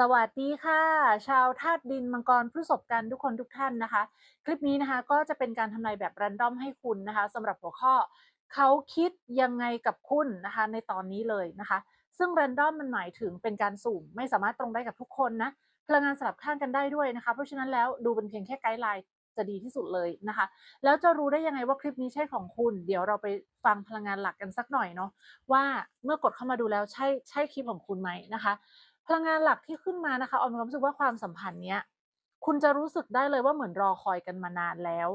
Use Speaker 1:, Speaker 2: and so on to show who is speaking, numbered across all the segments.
Speaker 1: สวัสดีค่ะ ชาวธาตุดินมังกรพฤษภกันทุกคนทุกท่านนะคะ คลิปนี้นะคะก็จะเป็นการทำนายแบบแรนดอมให้คุณนะคะสำหรับหัวข้อเขาคิดยังไงกับคุณนะคะในตอนนี้เลยนะคะ ซึ่งแรนดอมมันหมายถึงเป็นการสุ่มไม่สามารถตรงได้กับทุกคนนะพลังงานสลับข้างกันได้ด้วยนะคะ เพราะฉะนั้นแล้วดูเป็นเพียงแค่ไกด์ไลน์จะดีที่สุดเลยนะคะ แล้วจะรู้ได้ยังไงว่าคลิปนี้ใช่ของคุณ เดี๋ยวเราไปฟังพลังงานหลักกันสักหน่อยเนาะว่าเมื่อกดเข้ามาดูแล้วใช่ใช่คลิปของคุณไหมนะคะ พลังงานหลักที่ขึ้นมานะคะออมมีความรู้สึกว่าความสัมพันธ์เนี้ยคุณจะรู้สึกได้เลยว่าเหมือนรอคอยกันมานานแล้ว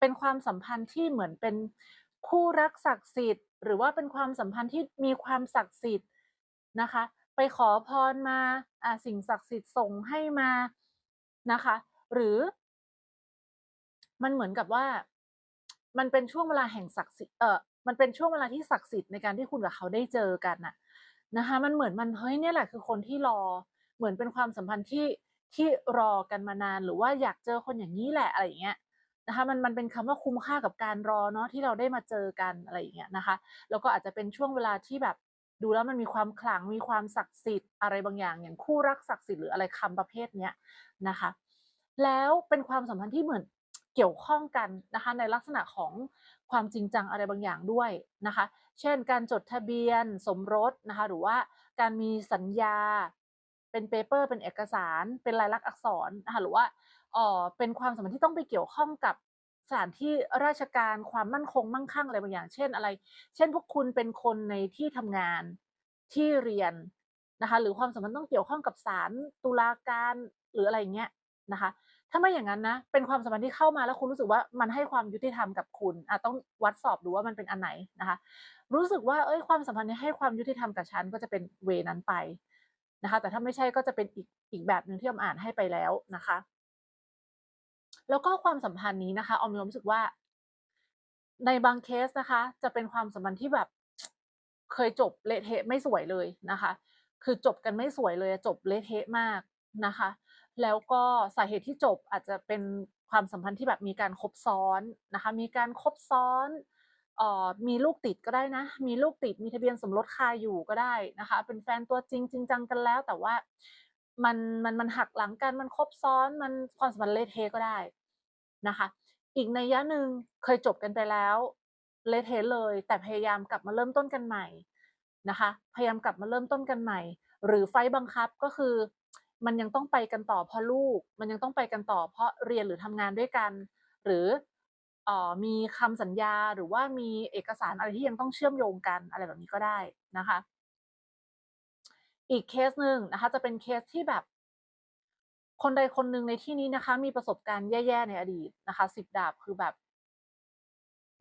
Speaker 1: เป็นความสัมพันธ์ที่เหมือนเป็นคู่รักศักดิ์สิทธิ์ หรือว่าเป็นความสัมพันธ์ที่มีความศักดิ์สิทธิ์นะคะ ไปขอพรมาอ่าสิ่งศักดิ์สิทธิ์ส่งให้มานะคะ หรือ มันเหมือนกับว่า มันเป็นช่วงเวลาแห่งศักดิ์สิทธิ์เออมันเป็นช่วงเวลาที่ศักดิ์สิทธิ์ในการที่คุณกับเขาได้เจอกันน่ะ นะคะมันเหมือนมันเฮ้ยเนี่ยแหละคือคนที่รอ เหมือนเป็นความสัมพันธ์ที่ที่รอกันมานานหรือว่าอยากเจอคนอย่างนี้แหละอะไรอย่างเงี้ยนะคะมันมันเป็นคำว่าคุ้มค่ากับการรอเนาะที่เราได้มาเจอกันอะไรอย่างเงี้ยนะคะแล้วก็อาจจะเป็นช่วงเวลาที่แบบดูแล้วมันมีความขลังมีความศักดิ์สิทธิ์อะไรบางอย่าง อย่างคู่รักศักดิ์สิทธิ์หรืออะไรคำประเภทเนี้ยนะคะ แล้วเป็นความสัมพันธ์ที่เหมือน เกี่ยวข้องกันนะคะในลักษณะของความจริงจังอะไรบางอย่างด้วยนะคะ เช่น การจดทะเบียนสมรสนะคะหรือว่าการมีสัญญาเป็นเปเปอร์เป็นเอกสาร เป็นลายลักษณ์อักษรนะคะหรือว่าเออเป็นความสัมพันธ์ที่ต้องไปเกี่ยวข้องกับสถานที่ราชการความมั่นคงมั่งคั่งอะไรบางอย่าง เช่นอะไร เช่นพวกคุณเป็นคนในที่ทำงานที่เรียนนะคะหรือความสัมพันธ์ต้องเกี่ยวข้องกับศาลตุลาการหรืออะไรเงี้ยนะคะ ถ้าไม่อย่างนั้นนะ เป็นความสัมพันธ์ที่เข้ามาแล้วคุณรู้สึกว่ามันให้ความยุติธรรมกับคุณอะต้องวัดสอบดูว่ามันเป็นอันไหนนะคะ รู้สึกว่าเอ้ยความสัมพันธ์นี้ให้ความยุติธรรมกับฉันก็จะเป็นเวนั้นไปนะคะ แต่ถ้าไม่ใช่ก็จะเป็นอีกอีกแบบหนึ่งที่ออมอ่านให้ไปแล้วนะคะ แล้วก็ความสัมพันธ์นี้นะคะออมรู้สึกว่า ในบางเคสนะคะ จะเป็นความสัมพันธ์ที่แบบเคยจบเละเทะไม่สวยเลยนะคะ คือจบกันไม่สวยเลยจบเละเทะมากนะคะ แล้วก็สาเหตุที่จบอาจจะเป็นความสัมพันธ์ที่แบบมีการคบซ้อนนะคะ มีการคบซ้อนเอ่อมีลูกติดก็ได้นะ มีลูกติด มีทะเบียนสมรสคาอยู่ก็ได้นะคะ เป็นแฟนตัวจริงจริงจังกันแล้ว แต่ว่ามันมันมันหักหลังกัน มันคบซ้อน มันความสัมพันธ์เลเทก็ได้นะคะ อีกในยะหนึ่งเคยจบกันไปแล้วเลเทเลย แต่พยายามกลับมาเริ่มต้นกันใหม่นะคะ พยายามกลับมาเริ่มต้นกันใหม่ หรือไฟบังคับก็คือ มันยังต้องไปกันต่อเพราะลูก มันยังต้องไปกันต่อ เพราะเรียนหรือทำงานด้วยกัน หรือออมีคำสัญญาหรือว่ามีเอกสารอะไรที่ยังต้องเชื่อมโยงกันอะไรแบบนี้ก็ได้นะคะ อีกเคสหนึ่งนะคะ จะเป็นเคสที่แบบ คนใดคนหนึ่งในที่นี้นะคะ มีประสบการณ์แย่ๆในอดีตนะคะสิบดาบคือแบบ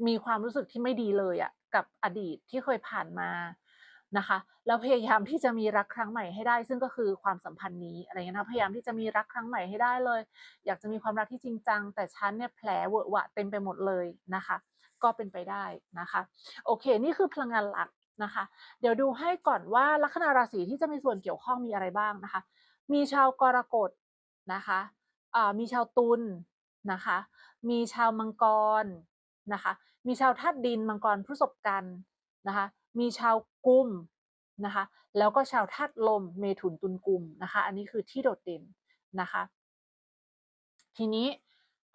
Speaker 1: มีความรู้สึกที่ไม่ดีเลยอะกับอดีตที่เคยผ่านมา นะคะแล้วพยายามที่จะมีรักครั้งใหม่ให้ได้ ซึ่งก็คือความสัมพันธ์นี้อะไรเงี้ยนะพยายามที่จะมีรักครั้งใหม่ให้ได้เลย อยากจะมีความรักที่จริงจัง แต่ฉันเนี่ยแผลเวอะหวะเต็มไปหมดเลยนะคะ ก็เป็นไปได้นะคะ โอเค นี่คือพลังงานหลักนะคะ เดี๋ยวดูให้ก่อนว่าลัคนาราศีที่จะมีส่วนเกี่ยวข้องมีอะไรบ้างนะคะ มีชาวกรกฎนะคะมีชาวตุลนะคะ มีชาวมังกรนะคะ มีชาวธาตุดินมังกรพฤษภกันนะคะ มีชาวกุมนะคะ แล้วก็ชาวธาตุลมเมถุนตุลกุมนะคะ อันนี้คือที่โดดเด่นนะคะ ทีนี้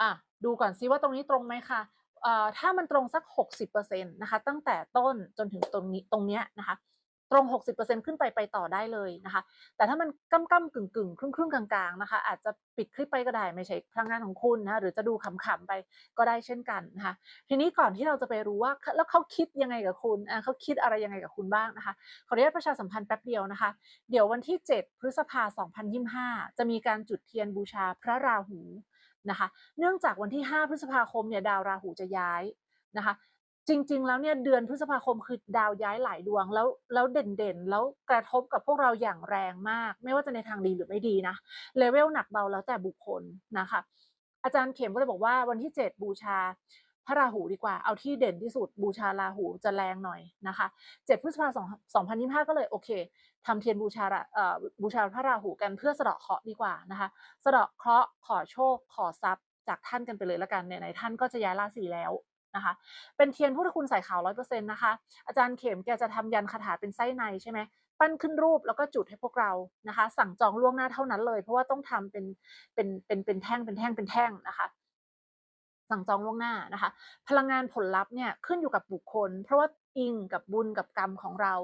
Speaker 1: อะดูก่อนซิว่าตรงนี้ตรงไหมคะเอ่อถ้ามันตรงสัก 60%นะคะ ตั้งแต่ต้นจนถึงตรงนี้ตรงเนี้ยนะคะ ตรง 60%ขึ้นไปไปต่อได้เลยนะคะ แต่ถ้ามันก้ำก้ำกึ่งกึ่งครึ่งครึ่งกลางๆนะคะ อาจจะปิดคลิปไปก็ได้ไม่ใช่พลังงานของคุณนะหรือจะดูขำๆไปก็ได้เช่นกันนะคะ ทีนี้ก่อนที่เราจะไปรู้ว่าแล้วเขาคิดยังไงกับคุณเขาคิดอะไรยังไงกับคุณบ้างนะคะ ขออนุญาตประชาสัมพันธ์แป๊บเดียวนะคะ เดี๋ยววันที่ 7 พฤษภาคม2025 จะมีการจุดเทียนบูชาพระราหูนะคะ เนื่องจากวันที่ 5 พฤษภาคมเนี่ยดาวราหูจะย้ายนะคะ จริง ๆ แล้วเนี่ยเดือนพฤษภาคมคือดาวย้ายหลายดวงแล้วแล้วเด่นๆ แล้วกระทบกับพวกเราอย่างแรงมาก ไม่ว่าจะในทางดีหรือไม่ดีนะเลเวลหนักเบาแล้วแต่บุคคลนะคะ อาจารย์เข็มก็เลยบอกว่าวันที่ 7 บูชาพระราหูดีกว่าเอาที่เด่นที่สุดบูชาราหูจะแรงหน่อยนะคะ7พฤษภาคม2025 ก็เลยโอเคทำเทียนบูชาบูชาพระราหูกันเพื่อสะเดาะเคราะห์ดีกว่านะคะสะเดาะเคราะห์ขอโชคขอทรัพย์จากท่านกันไปเลยละกันเนี่ยไหนท่านก็จะย้ายราศีแล้ว นะคะ เป็นเทียนพุทธคุณใส่ขาวร้อยเปอร์เซ็นต์นะคะ อาจารย์เข็มแกจะทำยันคาถาเป็นไส้ในใช่ไหมปั้นขึ้นรูปแล้วก็จุดให้พวกเรานะคะ สั่งจองล่วงหน้าเท่านั้นเลย เพราะว่าต้องทำเป็นเป็นเป็นเป็นแท่งเป็นแท่งเป็นแท่งนะคะสั่งจองล่วงหน้านะคะ พลังงานผลลัพธ์เนี่ยขึ้นอยู่กับบุคคล เพราะว่าอิงกับบุญกับกรรมของเรา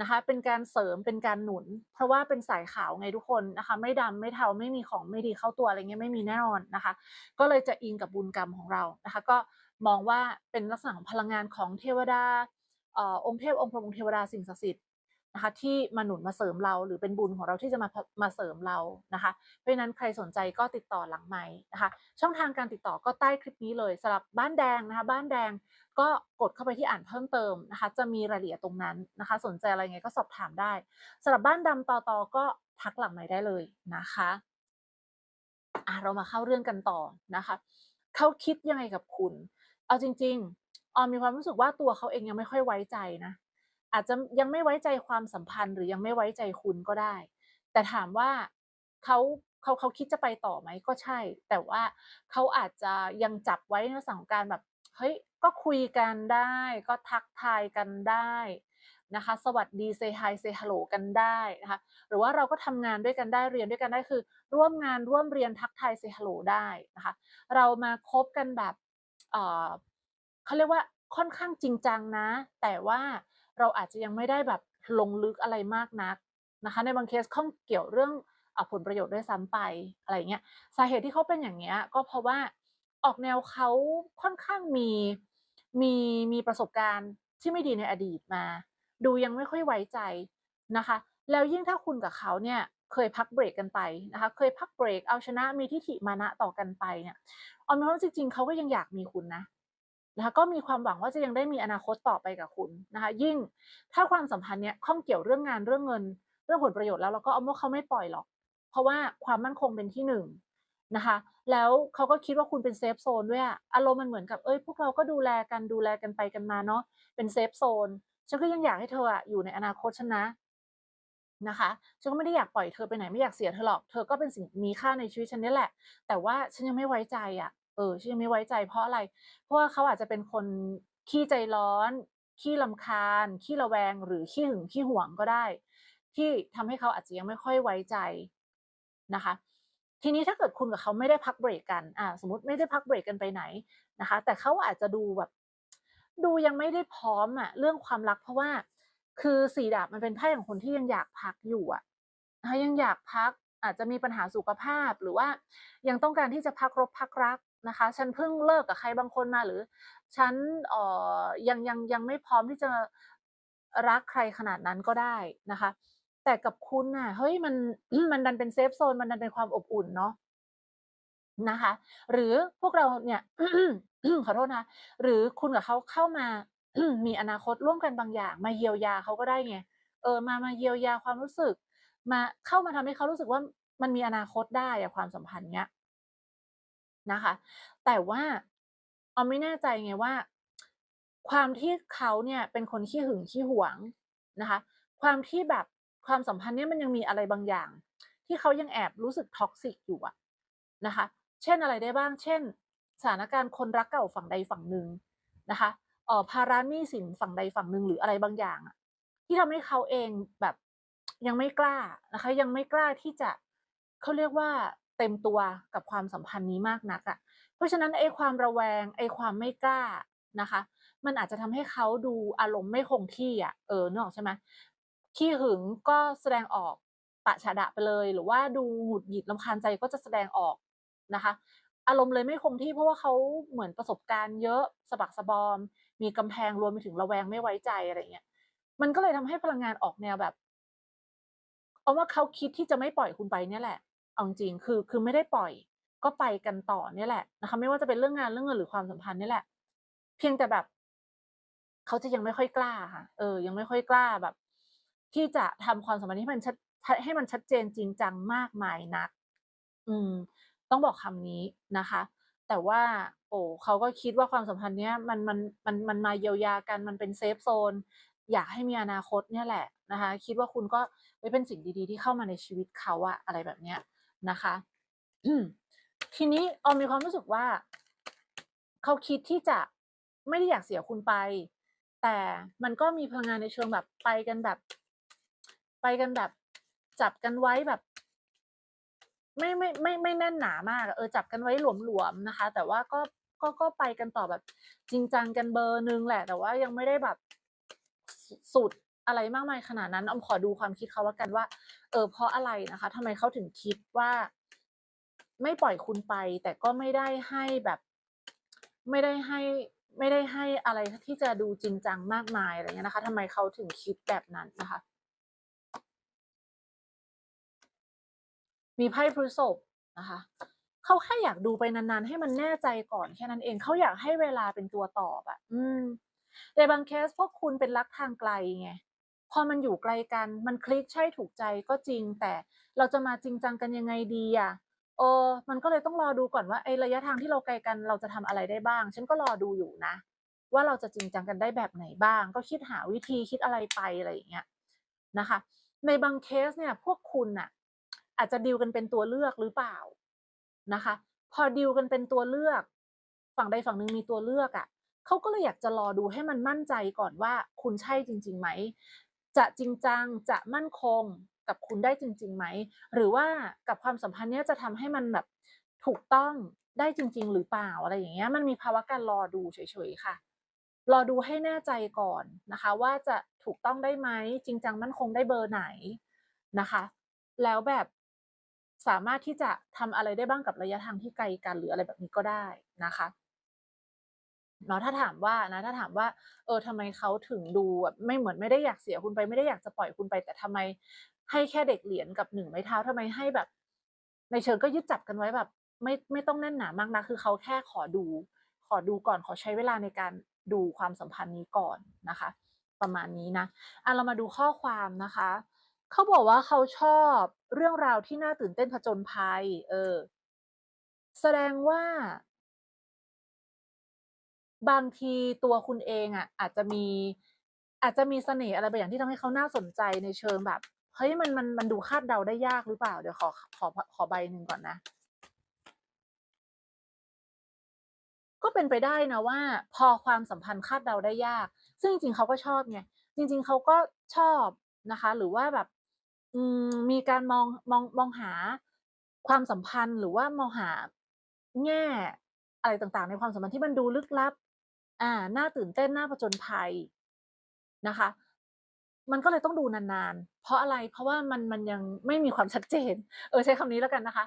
Speaker 1: นะคะ เป็นการเสริมเป็นการหนุน เพราะว่าเป็นสายขาวไงทุกคนนะคะ ไม่ดำไม่เทาไม่มีของไม่ดีเข้าตัวอะไรเงี้ยไม่มีแน่นอนนะคะ ก็เลยจะอิงกับบุญกรรมของเรานะคะ ก็ มองว่าเป็นลักษณะของพลังงานของเทวดาเอ่อองค์เทพองค์พรหมองค์เทวดาสิ่งศักดิ์สิทธิ์นะคะที่มาหนุนมาเสริมเรา หรือเป็นบุญของเราที่จะมามาเสริมเรานะคะ เพราะนั้นใครสนใจก็ติดต่อหลังไม้นะคะ ช่องทางการติดต่อก็ใต้คลิปนี้เลยสำหรับบ้านแดงนะคะ บ้านแดงก็กดเข้าไปที่อ่านเพิ่มเติมนะคะ จะมีรายละเอียดตรงนั้นนะคะ สนใจอะไรไงก็สอบถามได้สำหรับบ้านดำต่อต่อก็ทักหลังไม้ได้เลยนะคะอะเรามาเข้าเรื่องกันต่อนะคะเขาคิดยังไงกับคุณ เอาจริง ๆ ออมมีความรู้สึกว่าตัวเขาเองยังไม่ค่อยไว้ใจนะ อาจจะยังไม่ไว้ใจความสัมพันธ์ หรือยังไม่ไว้ใจคุณก็ได้ แต่ถามว่าเขาเขาเขาคิดจะไปต่อไหมก็ใช่ แต่ว่าเขาอาจจะยังจับไว้ในลังการแบบเฮ้ยก็คุยกันได้ ก็ทักทายกันได้นะคะ สวัสดีเซฮายเซฮัลโหลกันได้นะคะหรือว่าเราก็ทำงานด้วยกันได้เรียนด้วยกันได้คือ ร่วมงานร่วมเรียนทักทายเซฮัลโหลได้นะคะ เรามาคบกันแบบ เขาเรียกว่าค่อนข้างจริงจังนะ แต่ว่าเราอาจจะยังไม่ได้แบบลงลึกอะไรมากนักนะคะ ในบางเคสข้องเกี่ยวเรื่องอผลประโยชน์ด้วยซ้ำไปอะไรเงี้ยสาเหตุที่เขาเป็นอย่างเงี้ยก็เพราะว่าออกแนวเขาค่อนข้างมีมีมีประสบการณ์ที่ไม่ดีในอดีตมา ดูยังไม่ค่อยไว้ใจนะคะ แล้วยิ่งถ้าคุณกับเขาเนี่ย เคยพักเบรกกันไปนะคะเคยพักเบรกเอาชนะมีทิฐิมานะต่อกันไปเนี่ยออมว่าจริงๆเขาก็ยังอยากมีคุณนะนะคะก็มีความหวังว่าจะยังได้มีอนาคตต่อไปกับคุณนะคะยิ่งถ้าความสัมพันธ์เนี่ยข้องเกี่ยวเรื่องงานเรื่องเงิน เรื่องผลประโยชน์แล้วเราก็เอาว่าเขาไม่ปล่อยหรอก เพราะว่าความมั่นคงเป็นที่หนึ่งนะคะแล้วเขาก็คิดว่าคุณเป็นเซฟโซนด้วยอะอารมณ์มันเหมือนกับเอ้ยพวกเราก็ดูแลกันดูแลกันไปกันมาเนาะเป็นเซฟโซนฉันก็ยังอยากให้เธออะอยู่ในอนาคตฉันนะ นะคะฉันก็ไม่ได้อยากปล่อยเธอไปไหนไม่อยากเสียเธอหรอก เธอก็เป็นสิ่งมีค่าในชีวิตฉันนี่แหละ แต่ว่าฉันยังไม่ไว้ใจอะ เออฉันยังไม่ไว้ใจเพราะอะไร เพราะว่าเขาอาจจะเป็นคนขี้ใจร้อน ขี้ลำคาญ ขี้ระแวง หรือขี้หึงขี้หวงก็ได้ ที่ทำให้เขาอาจจะยังไม่ค่อยไว้ใจนะคะ ทีนี้ถ้าเกิดคุณกับเขาไม่ได้พักเบรกกัน อ่า สมมติไม่ได้พักเบรกกันไปไหนนะคะ แต่เขาอาจจะดูแบบ ดูยังไม่ได้พร้อมอะเรื่องความรักเพราะว่า คือสี่ดาบมันเป็นไพ่ของคนที่ยังอยากพักอยู่อะนะคะยังอยากพักอาจจะมีปัญหาสุขภาพหรือว่ายังต้องการที่จะพักรบพักรักนะคะ ฉันเพิ่งเลิกกับใครบางคนมาหรือ ฉันเอ่อยังยังยังไม่พร้อมที่จะรักใครขนาดนั้นก็ได้นะคะ แต่กับคุณน่ะเฮ้ยมันมันดันเป็นเซฟโซนมันดันเป็นความอบอุ่นเนาะนะคะ หรือพวกเราเนี่ยขอโทษนะหรือคุณกับเขาเข้ามา มีอนาคตร่วมกันบางอย่าง มาเยียวยาเขาก็ได้ไงเออมามาเยียวยาความรู้สึก มาเข้ามาทำให้เขารู้สึกว่ามันมีอนาคตได้อะความสัมพันธ์เนี้ยนะคะ แต่ว่าออมไม่แน่ใจไงว่า ความที่เขาเนี่ยเป็นคนขี้หึงขี้หวงนะคะ ความที่แบบความสัมพันธ์เนี้ยมันยังมีอะไรบางอย่าง ที่เขายังแอบรู้สึกท็อกซิกอยู่อะนะคะ เช่นอะไรได้บ้าง เช่น สถานการณ์คนรักเก่าฝั่งใดฝั่งหนึ่งนะคะ เอ่อภาระหนี้สินฝั่งใดฝั่งหนึ่งหรืออะไรบางอย่างอะที่ทำให้เขาเองแบบยังไม่กล้านะคะ ยังไม่กล้าที่จะเขาเรียกว่าเต็มตัวกับความสัมพันธ์นี้มากนักอะเพราะฉะนั้นไอ้ความระแวงไอ้ความไม่กล้านะคะ มันอาจจะทำให้เขาดูอารมณ์ไม่คงที่อะเออนึกออกใช่ไหมขี้หึงก็แสดงออกปะฉะดะไปเลย หรือว่าดูหงุดหงิดลำคาญใจก็จะแสดงออกนะคะ อารมณ์เลยไม่คงที่เพราะว่าเขาเหมือนประสบการณ์เยอะสะบักสะบอม มีกำแพงรวมไปถึงระแวงไม่ไว้ใจอะไรเงี้ย มันก็เลยทำให้พลังงานออกแนวแบบเอาว่าเขาคิดที่จะไม่ปล่อยคุณไปเนี่ยแหละเอาจริงคือคือไม่ได้ปล่อย ก็ไปกันต่อเนี่ยแหละนะคะ ไม่ว่าจะเป็นเรื่องงานเรื่องเงินหรือความสัมพันธ์นี่แหละ เพียงแต่แบบเขาจะยังไม่ค่อยกล้าค่ะเออ ยังไม่ค่อยกล้าแบบ ที่จะทำความสัมพันธ์ให้มันชัดให้มันชัดเจนจริงจังมากมายนัก อืม ต้องบอกคำนี้นะคะ แต่ว่า โอ้เขาก็คิดว่าความสัมพันธ์เนี้ยมันมันมันมันมาเยียวยากันมันเป็นเซฟโซนอยากให้มีอนาคตเนี่ยแหละนะคะ คิดว่าคุณก็ไม่เป็นสิ่งดีๆ ที่เข้ามาในชีวิตเขาอะอะไรแบบเนี้ยนะคะทีนี้ออมมีความรู้สึกว่า เขาคิดที่จะไม่ได้อยากเสียคุณไป แต่มันก็มีพลังงานในเชิงแบบไปกันแบบ ไปกันแบบ จับกันไว้แบบ ไม่ไม่ไม่ไม่แน่นหนามากเออจับกันไว้หลวมๆนะคะ แต่ว่าก็ก็ก็ไปกันต่อแบบ จริงจังกันเบอร์หนึ่งแหละ แต่ว่ายังไม่ได้แบบสุดอะไรมากมายขนาดนั้นออมขอดูความคิดเขาแล้วกันว่า เออเพราะอะไรนะคะทำไมเขาถึงคิดว่า ไม่ปล่อยคุณไป แต่ก็ไม่ได้ให้แบบ ไม่ได้ให้ ไม่ได้ให้อะไรที่จะดูจริงจังมากมายอะไรเงี้ยนะคะทำไมเขาถึงคิดแบบนั้นนะคะ มีไพ่พฤษภนะคะเขาแค่อยากดูไปนานๆ ให้มันแน่ใจก่อนแค่นั้นเองเขาอยากให้เวลาเป็นตัวตอบอะอืมในบางเคสพวกคุณเป็นรักทางไกลไงพอมันอยู่ไกลกันมันคลิกใช่ถูกใจก็จริง แต่เราจะมาจริงจังกันยังไงดีอะเออ มันก็เลยต้องรอดูก่อนว่าไอ้ระยะทางที่เราไกลกันเราจะทำอะไรได้บ้าง ฉันก็รอดูอยู่นะ ว่าเราจะจริงจังกันได้แบบไหนบ้าง ก็คิดหาวิธีคิดอะไรไปอะไรอย่างเงี้ยนะคะ ในบางเคสเนี่ยพวกคุณน่ะ อาจจะดีลกันเป็นตัวเลือกหรือเปล่านะคะ พอดีลกันเป็นตัวเลือก ฝั่งใดฝั่งหนึ่งมีตัวเลือกอะ่ะเขาก็เลยอยากจะรอดูให้มันมั่นใจก่อนว่าคุณใช่จริงๆไหม จะจริงจังจะมั่นคงกับคุณได้จริงๆไหม หรือว่ากับความสัมพันธ์เนี้ยจะทำให้มันแบบถูกต้องได้จริง ๆ หรือเปล่าอะไรอย่างเงี้ยมันมีภาวะการรอดูเฉยๆค่ะรอดูให้แน่ใจก่อนนะคะ ว่าจะถูกต้องได้ไหมจริงจังมั่นคงได้เบอร์ไหนนะคะ แล้วแบบ สามารถที่จะทำอะไรได้บ้างกับระยะทางที่ไกลกันหรืออะไรแบบนี้ก็ได้นะคะเนาะถ้าถามว่านะถ้าถามว่า เออทำไมเขาถึงดูแบบไม่เหมือนไม่ได้อยากเสียคุณไปไม่ได้อยากจะปล่อยคุณไป แต่ทำไมให้แค่เด็กเหรียญกับหนึ่งไม้เท้าทำไมให้แบบ ในเชิงก็ยึดจับกันไว้แบบ ไม่ไม่ต้องแน่นหนามากนะคือเขาแค่ขอดู ขอดูก่อนขอใช้เวลาในการดูความสัมพันธ์นี้ก่อนนะคะ ประมาณนี้นะอะเรามาดูข้อความนะคะ เขาบอกว่าเขาชอบเรื่องราวที่น่าตื่นเต้นผจญภัย เออ แสดงว่า บางทีตัวคุณเองอะ อาจจะมีอาจจะมีเสน่ห์อะไรบางอย่างที่ทำให้เขาน่าสนใจในเชิงแบบเฮ้ยมันมันมันดูคาดเดาได้ยากหรือเปล่า เดี๋ยวขอขอขอใบหนึ่งก่อนนะ ก็เป็นไปได้นะว่า พอความสัมพันธ์คาดเดาได้ยาก ซึ่งจริงๆเขาก็ชอบไงจริง ๆเขาก็ชอบ นะคะ หรือว่าแบบมมีการมองมองมองหาความสัมพันธ์ หรือว่ามองหาแง่อะไรต่างๆ ในความสัมพันธ์ที่มันดูลึกลับ อ่าน่าตื่นเต้นน่าผจญภัยนะคะ มันก็เลยต้องดูนานๆ เพราะอะไรเพราะว่ามันมันยังไม่มีความชัดเจน เออใช้คำนี้แล้วกันนะคะ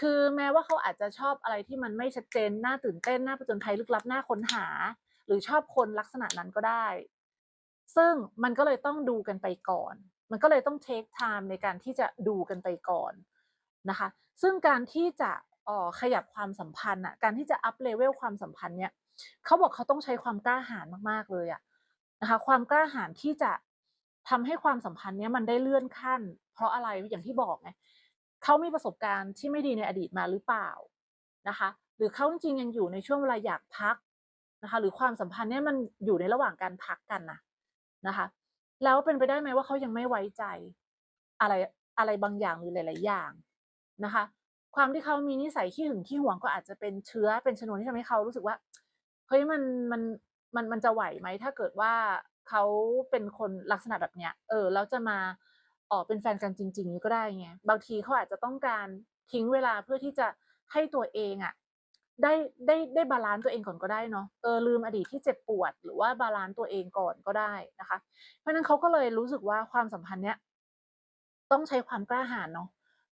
Speaker 1: คือแม้ว่าเขาอาจจะชอบอะไรที่มันไม่ชัดเจนน่าตื่นเต้นน่าผจญภัยลึกลับน่าค้นหา หรือชอบคนลักษณะนั้นก็ได้ ซึ่งมันก็เลยต้องดูกันไปก่อน มันก็เลยต้องเทคไทม์ในการที่จะดูกันไปก่อนนะคะ ซึ่งการที่จะออขยับความสัมพันธ์อะการที่จะอัพเลเวลความสัมพันธ์เนี่ยเขาบอกเขาต้องใช้ความกล้าหาญมากๆเลยอะนะคะ ความกล้าหาญที่จะทำให้ความสัมพันธ์เนี้ยมันได้เลื่อนขั้น เพราะอะไรอย่างที่บอกไงเขามีประสบการณ์ที่ไม่ดีในอดีตมาหรือเปล่านะคะ หรือเขาจริงยังอยู่ในช่วงเวลาอยากพักนะคะ หรือความสัมพันธ์เนี้ยมันอยู่ในระหว่างการพักกันนะ นะคะ แล้วเป็นไปได้ไหมว่าเขายังไม่ไว้ใจ อะไรอะไรบางอย่างหรือหลาย ๆ อย่างนะคะ ความที่เขามีนิสัยขี้หึงขี้หวงก็อาจจะเป็นเชื้อเป็นชนวนที่ทำให้เขารู้สึกว่าเฮ้ยมันมันมันมันจะไหวไหมถ้าเกิดว่าเขาเป็นคนลักษณะแบบเนี้ย เออแล้วจะมาออกเป็นแฟนกันจริงๆนี้ก็ได้ไงบางทีเขาอาจจะต้องการทิ้งเวลาเพื่อที่จะให้ตัวเองอะ ได้ได้ได้บาลานซ์ตัวเองก่อนก็ได้เนาะเออลืมอดีตที่เจ็บปวด หรือว่าบาลานซ์ตัวเองก่อนก็ได้นะคะ เพราะนั้นเขาก็เลยรู้สึกว่าความสัมพันธ์เนี้ยต้องใช้ความกล้าหาญเนาะ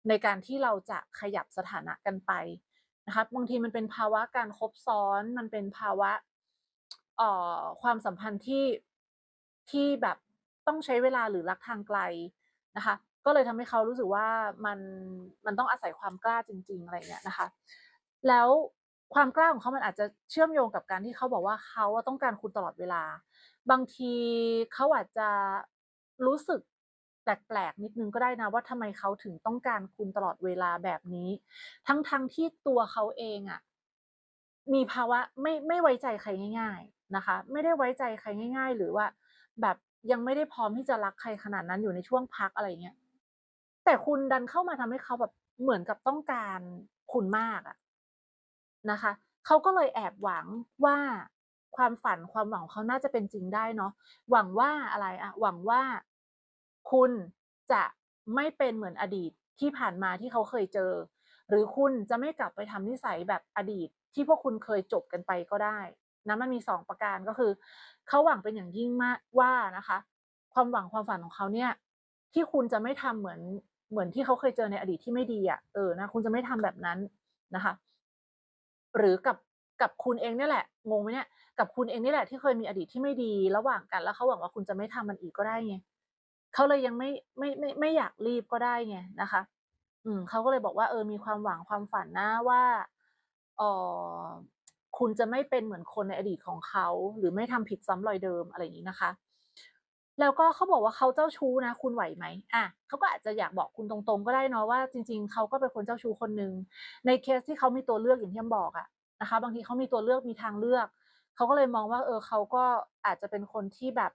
Speaker 1: ในการที่เราจะขยับสถานะกันไปนะคะบางทีมันเป็นภาวะการคบซ้อนมันเป็นภาวะเอ่อความสัมพันธ์ที่ที่แบบต้องใช้เวลาหรือรักทางไกลนะคะ ก็เลยทำให้เขารู้สึกว่ามันมันต้องอาศัยความกล้าจริง ๆ อะไรเงี้ยนะคะ แล้ว ความกล้าของเขามันอาจจะเชื่อมโยงกับการที่เขาบอกว่าเขาต้องการคุณตลอดเวลา บางทีเขาอาจจะรู้สึกแปลกๆนิดนึงก็ได้นะว่าทำไมเขาถึงต้องการคุณตลอดเวลาแบบนี้ ทั้งๆทที่ตัวเขาเองอะมีภาวะไม่ไม่ไว้ใจใครง่าย ๆนะคะ ไม่ได้ไว้ใจใครง่าย ๆ หรือว่า แบบยังไม่ได้พร้อมที่จะรักใครขนาดนั้นอยู่ในช่วงพักอะไรเงี้ยแต่คุณดันเข้ามาทำให้เขาแบบเหมือนกับต้องการคุณมากอะ นะคะเขาก็เลยแอบหวังว่าความฝันความหวังของเขาน่าจะเป็นจริงได้เนาะหวังว่าอะไรอะหวังว่าคุณจะไม่เป็นเหมือนอดีตที่ผ่านมาที่เขาเคยเจอ หรือคุณจะไม่กลับไปทำนิสัยแบบอดีตที่พวกคุณเคยจบกันไปก็ได้นะมันมีสองประการก็คือเขาหวังเป็นอย่างยิ่งมากว่านะคะ ความหวังความฝันของเขาเนี่ย ที่คุณจะไม่ทำเหมือนเหมือนที่เขาเคยเจอในอดีตที่ไม่ดีอะ่ะเออนะคุณจะไม่ทำแบบนั้นนะคะ หรือกับกับคุณเองเนี่ยแหละงงไหมเนี่ยกับคุณเองนี่แหละที่เคยมีอดีตที่ไม่ดีระหว่างกันแล้วเขาหวังว่าคุณจะไม่ทำมันอีกก็ได้ไงเขาเลยยังไม่ไม่ไม่ไม่อยากรีบก็ได้ไงนะคะ อืมเขาก็เลยบอกว่าเออมีความหวังความฝันนะว่าเออคุณจะไม่เป็นเหมือนคนในอดีตของเขา หรือไม่ทำผิดซ้ำรอยเดิมอะไรอย่างนี้นะคะ แล้วก็เขาบอกว่าเขาเจ้าชู้นะ คุณไหวไหมอะเขาก็อาจจะอยากบอกคุณตรงๆ ก็ได้เนาะว่าจริง ๆเขาก็เป็นคนเจ้าชู้คนหนึ่งในเคสที่เขามีตัวเลือกอย่างที่แอมบอกอะนะคะ บางทีเขามีตัวเลือกมีทางเลือกเขาก็เลยมองว่า เออเขาก็อาจจะเป็นคนที่แบบ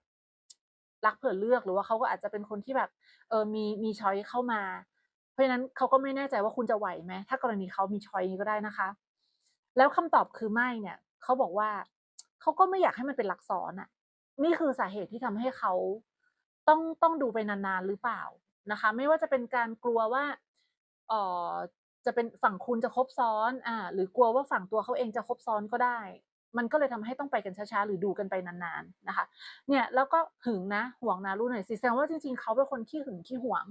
Speaker 1: รักเผื่อเลือกหรือว่าเขาก็อาจจะเป็นคนที่แบบ เออมีมีช้อยเข้ามา เพราะฉะนั้นเขาก็ไม่แน่ใจว่าคุณจะไหวไหมถ้ากรณีเขามีช้อยนี้ก็ได้นะคะ แล้วคำตอบคือไม่เนี่ยเขาบอกว่าเขาก็ไม่อยากให้มันเป็นหลักซ้อนอะ นี่คือสาเหตุที่ทำให้เขาต้องต้องดูไปนานๆหรือเปล่านะคะ ไม่ว่าจะเป็นการกลัวว่าเอ่อจะเป็นฝั่งคุณจะคบซ้อนอ่าหรือกลัวว่าฝั่งตัวเขาเองจะคบซ้อนก็ได้ มันก็เลยทำให้ต้องไปกันช้าๆหรือดูกันไปนานๆนะคะ เนี่ยแล้วก็หึงนะห่วงนะรู้หน่อยสิแสดงว่าจริง ๆเขาเป็นคนขี้หึงขี้หวง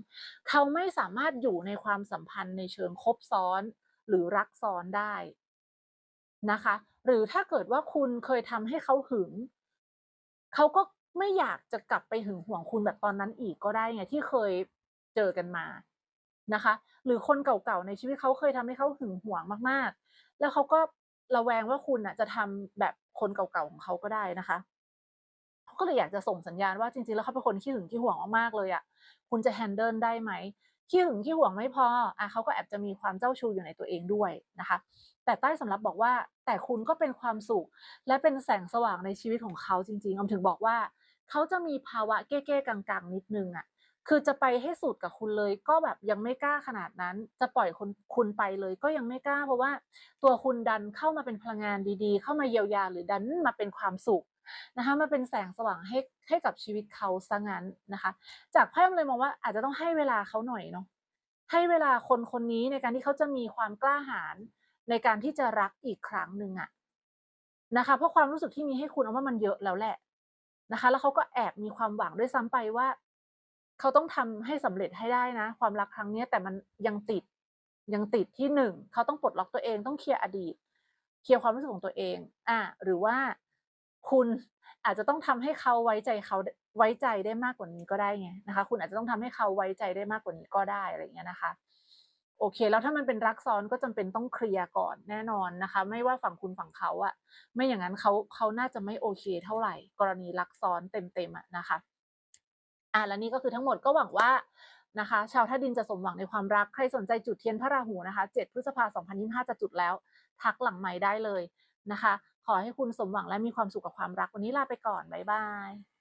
Speaker 1: เขาไม่สามารถอยู่ในความสัมพันธ์ในเชิงคบซ้อน หรือรักซ้อนได้นะคะ หรือถ้าเกิดว่าคุณเคยทำให้เขาหึง เขาก็ไม่อยากจะกลับไปหึงหวงคุณแบบตอนนั้นอีกก็ได้ไงที่เคยเจอกันมานะคะ หรือคนเก่าๆในชีวิตเขาเคยทำให้เขาหึงหวงมากๆ แล้วเขาก็ระแวงว่าคุณอะจะทำแบบคนเก่าๆของเขาก็ได้นะคะเขาก็เลยอยากจะส่งสัญญาณว่าจริงๆแล้วเขาเป็นคนขี้หึงขี้หวงมากๆเลยอะคุณจะแฮนเดิลได้ไหม ขี้หึงขี้หวงไม่พออะเขาก็แอบจะมีความเจ้าชู้อยู่ในตัวเองด้วยนะคะ แต่ใต้สำรับบอกว่า แต่คุณก็เป็นความสุข และเป็นแสงสว่างในชีวิตของเขาจริงๆอมถึงบอกว่า เขาจะมีภาวะเก้ๆกังๆนิดนึงอะคือจะไปให้สุดกับคุณเลยก็แบบยังไม่กล้าขนาดนั้น จะปล่อยคุณคุณไปเลยก็ยังไม่กล้า เพราะว่าตัวคุณดันเข้ามาเป็นพลังงานดีๆ เข้ามาเยียวยาหรือดันมาเป็นความสุข นะคะมาเป็นแสงสว่างให้ให้กับชีวิตเขาซะงั้นนะคะ จากไพ่เลยมองว่าอาจจะต้องให้เวลาเขาหน่อยเนาะให้เวลาคนคนนี้ในการที่เขาจะมีความกล้าหาญในการที่จะรักอีกครั้งหนึ่งอะนะคะเพราะความรู้สึกที่มีให้คุณเอาว่ามันเยอะแล้วแหละนะคะ แล้วเขาก็แอบมีความหวังด้วยซ้ำไปว่า เขาต้องทำให้สำเร็จให้ได้นะ ความรักครั้งนี้แต่มันยังติดยังติดที่หนึ่งเขาต้องปลดล็อกตัวเองต้องเคลียร์อดีตเคลียร์ความรู้สึกของตัวเอง อะหรือว่า คุณอาจจะต้องทำให้เขาไว้ใจเขาไว้ใจได้มากกว่านี้ก็ได้ไงนะคะ คุณอาจจะต้องทำให้เขาไว้ใจได้มากกว่านี้ก็ได้อะไรอย่างเงี้ยนะคะ โอเค แล้วถ้ามันเป็นรักซ้อนก็จำเป็นต้องเคลียร์ก่อนแน่นอนนะคะ ไม่ว่าฝั่งคุณฝั่งเขาอะไม่อย่างนั้นเขาเขาน่าจะไม่โอเค เท่าไหร่ กรณีรักซ้อนเต็มๆอะนะคะอะและนี่ก็คือทั้งหมดก็หวังว่านะคะ ชาวท่าดินจะสมหวังในความรักใครสนใจจุดเทียนพระราหูนะคะ 7 พฤษภาคม 2025 จะจุดแล้ว ทักหลังใหม่ได้เลยนะคะ ขอให้คุณสมหวังและมีความสุขกับความรักวันนี้ลาไปก่อน บ๊ายบาย